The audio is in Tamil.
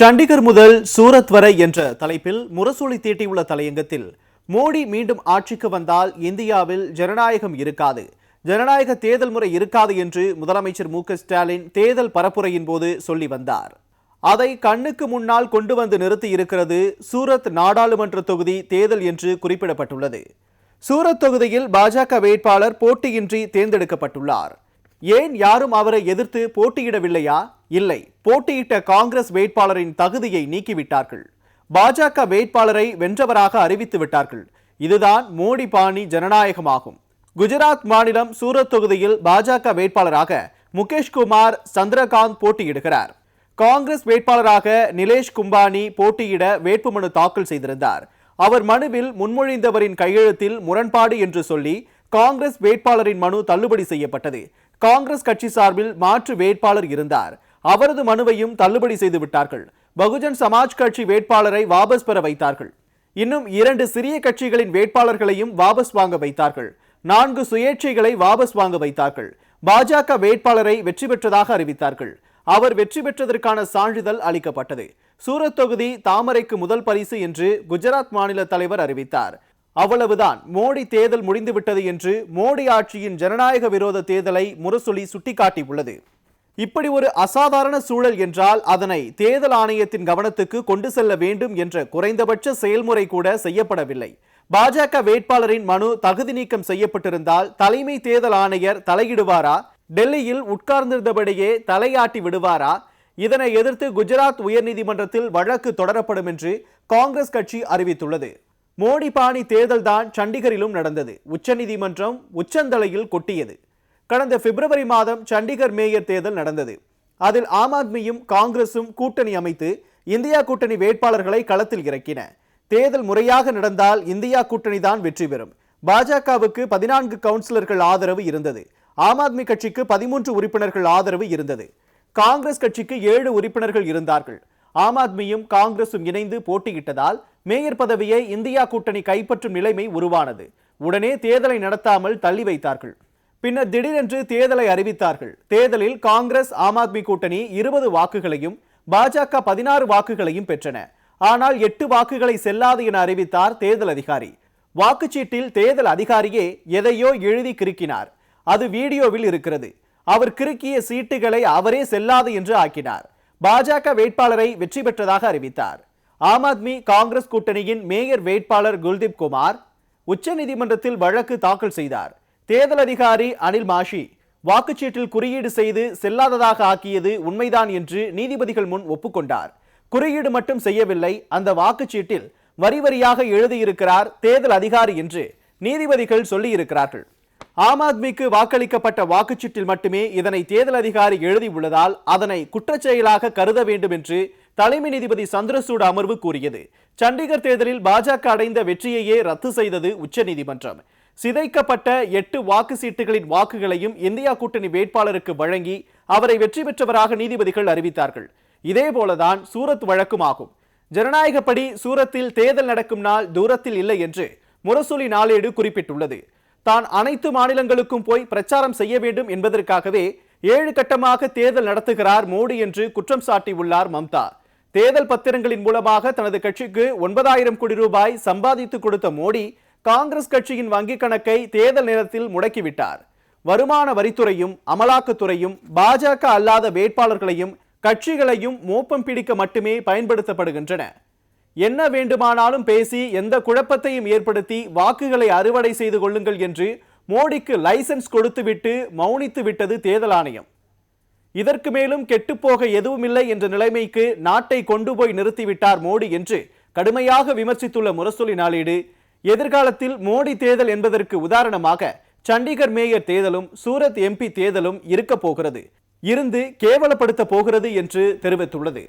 சண்டிகர் முதல் சூரத் வரை என்ற தலைப்பில் முரசொலி தீட்டியுள்ள தலையங்கத்தில் மோடி மீண்டும் ஆட்சிக்கு வந்தால் இந்தியாவில் ஜனநாயகம் இருக்காது. ஜனநாயக தேர்தல் முறை இருக்காது என்று முதலமைச்சர் மு ஸ்டாலின் தேர்தல் பரப்புரையின் போது சொல்லி வந்தார். அதை கண்ணுக்கு முன்னால் கொண்டு வந்து நிறுத்தி இருக்கிறது சூரத் நாடாளுமன்ற தொகுதி தேர்தல் என்று குறிப்பிடப்பட்டுள்ளது. சூரத் தொகுதியில் பாஜக வேட்பாளர் போட்டியின்றி தேர்ந்தெடுக்கப்பட்டுள்ளார். ஏன் யாரும் அவரை எதிர்த்து போட்டியிடவில்லையா? இல்லை. போட்டியிட்ட காங்கிரஸ் வேட்பாளரின் தகுதியை நீக்கிவிட்டார்கள். பாஜக வேட்பாளரை வென்றவராக அறிவித்து விட்டார்கள். இதுதான் மோடி பாணி ஜனநாயகமாகும். குஜராத் மாநிலம் சூரத் தொகுதியில் பாஜக வேட்பாளராக முகேஷ்குமார் சந்திரகாந்த் போட்டியிடுகிறார். காங்கிரஸ் வேட்பாளராக நிலேஷ் கும்பானி போட்டியிட வேட்புமனு தாக்கல் செய்திருந்தார். அவர் மனுவில் முன்மொழிந்தவரின் கையெழுத்தில் முரண்பாடு என்று சொல்லி காங்கிரஸ் வேட்பாளரின் மனு தள்ளுபடி செய்யப்பட்டது. காங்கிரஸ் கட்சி சார்பில் மாற்று வேட்பாளர் இருந்தார். அவரது மனுவையும் தள்ளுபடி செய்து விட்டார்கள். பகுஜன் சமாஜ் கட்சி வேட்பாளரை வாபஸ் பெற வைத்தார்கள். இன்னும் இரண்டு சிறிய கட்சிகளின் வேட்பாளர்களையும் வாபஸ் வாங்க வைத்தார்கள். நான்கு சுயேட்சைகளை வாபஸ் வாங்க வைத்தார்கள். பாஜக வேட்பாளரை வெற்றி பெற்றதாக அறிவித்தார்கள். அவர் வெற்றி பெற்றதற்கான சான்றிதழ் அளிக்கப்பட்டது. சூரத் தொகுதி தாமரைக்கு முதல் பரிசு என்று குஜராத் மாநில தலைவர் அறிவித்தார். அவ்வளவுதான். மோடி தேர்தல் முடிந்துவிட்டது என்று மோடி ஆட்சியின் ஜனநாயக விரோத தேர்தலை முரசொலி சுட்டிக்காட்டியுள்ளது. இப்படி ஒரு அசாதாரண சூழல் என்றால் அதனை தேர்தல் ஆணையத்தின் கவனத்துக்கு கொண்டு செல்ல வேண்டும் என்ற குறைந்தபட்ச செயல்முறை கூட செய்யப்படவில்லை. பாஜக வேட்பாளரின் மனு தகுதி நீக்கம் செய்யப்பட்டிருந்தால் தலைமை தேர்தல் ஆணையர் தலையிடுவாரா? டெல்லியில் உட்கார்ந்திருந்தபடியே தலையாட்டி விடுவாரா? இதனை எதிர்த்து குஜராத் உயர்நீதிமன்றத்தில் வழக்கு தொடரப்படும் என்று காங்கிரஸ் கட்சி அறிவித்துள்ளது. மோடி பாணி தேர்தல் தான் சண்டிகரிலும் நடந்தது. உச்சநீதிமன்றம் உச்சந்தலையில் கொட்டியது. கடந்த பிப்ரவரி மாதம் சண்டிகர் மேயர் தேர்தல் நடந்தது. அதில் ஆம் ஆத்மியும் காங்கிரசும் கூட்டணி அமைத்து இந்தியா கூட்டணி வேட்பாளர்களை களத்தில் இறக்கின. தேர்தல் முறையாக நடந்தால் இந்தியா கூட்டணி தான் வெற்றி பெறும். பாஜகவுக்கு பதினான்கு கவுன்சிலர்கள் ஆதரவு இருந்தது. ஆம் ஆத்மி கட்சிக்கு பதிமூன்று உறுப்பினர்கள் ஆதரவு இருந்தது. காங்கிரஸ் கட்சிக்கு ஏழு உறுப்பினர்கள் இருந்தார்கள். ஆம் ஆத்மியும் காங்கிரசும் இணைந்து போட்டியிட்டதால் மேயர் பதவியை இந்தியா கூட்டணி கைப்பற்றும் நிலைமை உருவானது. உடனே தேர்தலை நடத்தாமல் தள்ளி வைத்தார்கள். பின்னர் திடீரென்று தேர்தலை அறிவித்தார்கள். தேர்தலில் காங்கிரஸ் ஆம் ஆத்மி கூட்டணி இருபது வாக்குகளையும் பாஜக பதினாறு வாக்குகளையும் பெற்றன. ஆனால் எட்டு வாக்குகளை செல்லாது என அறிவித்தார் தேர்தல் அதிகாரி. வாக்குச்சீட்டில் தேர்தல் அதிகாரியே எதையோ எழுதி கிறுக்கினார். அது வீடியோவில் இருக்கிறது. அவர் கிறுக்கிய சீட்டுகளை அவரே செல்லாது என்று ஆக்கினார். பாஜக வேட்பாளரை வெற்றி பெற்றதாக அறிவித்தார். ஆம் ஆத்மி காங்கிரஸ் கூட்டணியின் மேயர் வேட்பாளர் குல்தீப் குமார் உச்சநீதிமன்றத்தில் வழக்கு தாக்கல் செய்தார். தேர்தல் அதிகாரி அனில் மாஷி வாக்குச்சீட்டில் குறியீடு செய்து செல்லாததாக ஆக்கியது உண்மைதான் என்று நீதிபதிகள் முன் ஒப்புக்கொண்டார். குறியீடு மட்டும் செய்யவில்லை அந்த வாக்குச்சீட்டில் வரி வரியாக எழுதியிருக்கிறார் தேர்தல் அதிகாரி என்று நீதிபதிகள் சொல்லியிருக்கிறார்கள். ஆம் ஆத்மிக்கு வாக்களிக்கப்பட்ட வாக்குச்சீட்டில் மட்டுமே இதனை தேர்தல் அதிகாரி எழுதியுள்ளதால் அதனை குற்றச்செயலாக கருத வேண்டும் என்று தலைமை நீதிபதி சந்திரசூட் அமர்வு கூறியது. சண்டிகர் தேர்தலில் பாஜக அடைந்த வெற்றியையே ரத்து செய்தது உச்சநீதிமன்றம். சிதைக்கப்பட்ட எட்டு வாக்கு சீட்டுகளின் வாக்குகளையும் இந்தியா கூட்டணி வேட்பாளருக்கு வழங்கி அவரை வெற்றி பெற்றவராக நீதிபதிகள் அறிவித்தார்கள். இதேபோலதான் சூரத் வழக்கும் ஆகும். ஜனநாயகப்படி சூரத்தில் தேர்தல் நடக்கும் நாள் தூரத்தில் இல்லை என்று முரசொலி நாளேடு குறிப்பிட்டுள்ளது. தான் அனைத்து மாநிலங்களுக்கும் போய் பிரச்சாரம் செய்ய வேண்டும் என்பதற்காகவே ஏழு கட்டமாக தேர்தல் நடத்துகிறார் மோடி என்று குற்றம் சாட்டியுள்ளார் மம்தா. தேர்தல் பத்திரங்களின் மூலமாக தனது கட்சிக்கு ஒன்பதாயிரம் கோடி ரூபாய் சம்பாதித்து கொடுத்த மோடி காங்கிரஸ் கட்சியின் வங்கிக் கணக்கை தேர்தல் நேரத்தில் முடக்கிவிட்டார். வருமான வரித்துறையும் அமலாக்கத்துறையும் பாஜக அல்லாத வேட்பாளர்களையும் கட்சிகளையும் மோப்பம் பிடிக்க மட்டுமே பயன்படுத்தப்படுகின்றன. என்ன வேண்டுமானாலும் பேசி எந்த குழப்பத்தையும் ஏற்படுத்தி வாக்குகளை அறுவடை செய்து கொள்ளுங்கள் என்று மோடிக்கு லைசன்ஸ் கொடுத்துவிட்டு மௌனித்து விட்டது தேர்தல் ஆணையம். இதற்கு மேலும் கெட்டுப்போக எதுவுமில்லை என்ற நிலைமைக்கு நாட்டை கொண்டு போய் நிறுத்திவிட்டார் மோடி என்று கடுமையாக விமர்சித்துள்ள முரசொலி நாளேடு எதிர்காலத்தில் மோடி தேர்தல் என்பதற்கு உதாரணமாக சண்டிகர் மேயர் தேர்தலும் சூரத் எம்பி தேர்தலும் இருக்க போகிறது இருந்து கேவலப்படுத்த போகிறது என்று தெரிவித்துள்ளது.